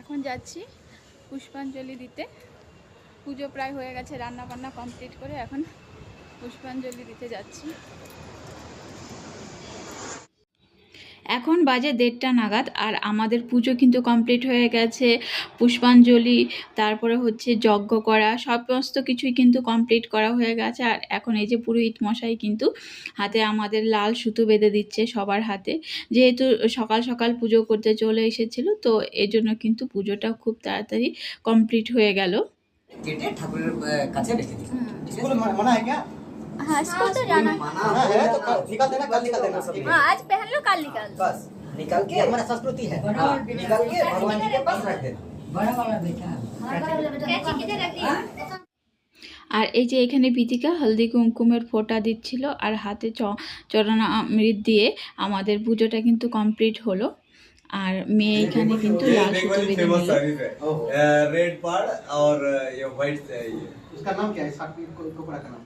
এখন যাচ্ছি পুষ্পাঞ্জলি দিতে। পুজো প্রায় হয়ে গেছে রান্না বান্না কমপ্লিট করে এখন পুষ্পাঞ্জলি দিতে যাচ্ছি। এখন বাজে দেড়টা নাগাদ আর আমাদের পুজো কিন্তু কমপ্লিট হয়ে গেছে। পুষ্পাঞ্জলি তারপরে হচ্ছে যজ্ঞ করা সমস্ত কিছুই কিন্তু কমপ্লিট করা হয়ে গেছে। আর এখন এই যে পুরোহিত মশাই কিন্তু হাতে আমাদের লাল সুতো বেঁধে দিচ্ছে সবার হাতে। যেহেতু সকাল সকাল পুজো করতে চলে এসেছিল তো এজন্য কিন্তু পুজোটা খুব তাড়াতাড়ি কমপ্লিট হয়ে গেল। কেটে ঠাকুরের কাছে রেখে দিই ঠিক स्कूल আছে में मना है क्या हाँ इसको तो जाना माना हाँ हो है तो कल निकाल देना कल निकाल देना ठीक है हाँ आज पहन लो कल निकाल लो बस निकाल के हमारा संस्कृति है हाँ, निकाल के भगवान जी के पास रख देना बड़ा वाला बेटा कैची किधर रख दी আর এই যে এখানে বিদিকা হলদি কুমকুমের ফোঁটা দিচ্ছিল আর হাতে চ চরণামৃত দিয়ে আমাদের পুজোটা কিন্তু কমপ্লিট হলো আর মেয়ে এখানে কিন্তু ये লাল সুতো बेंगोली বেঁধে फेमस নিল साड़ीज है ओहो। रेड पाड़ और अ, ये व्हाइट ये उसका नाम क्या है साड़ी को- कपड़ा का नाम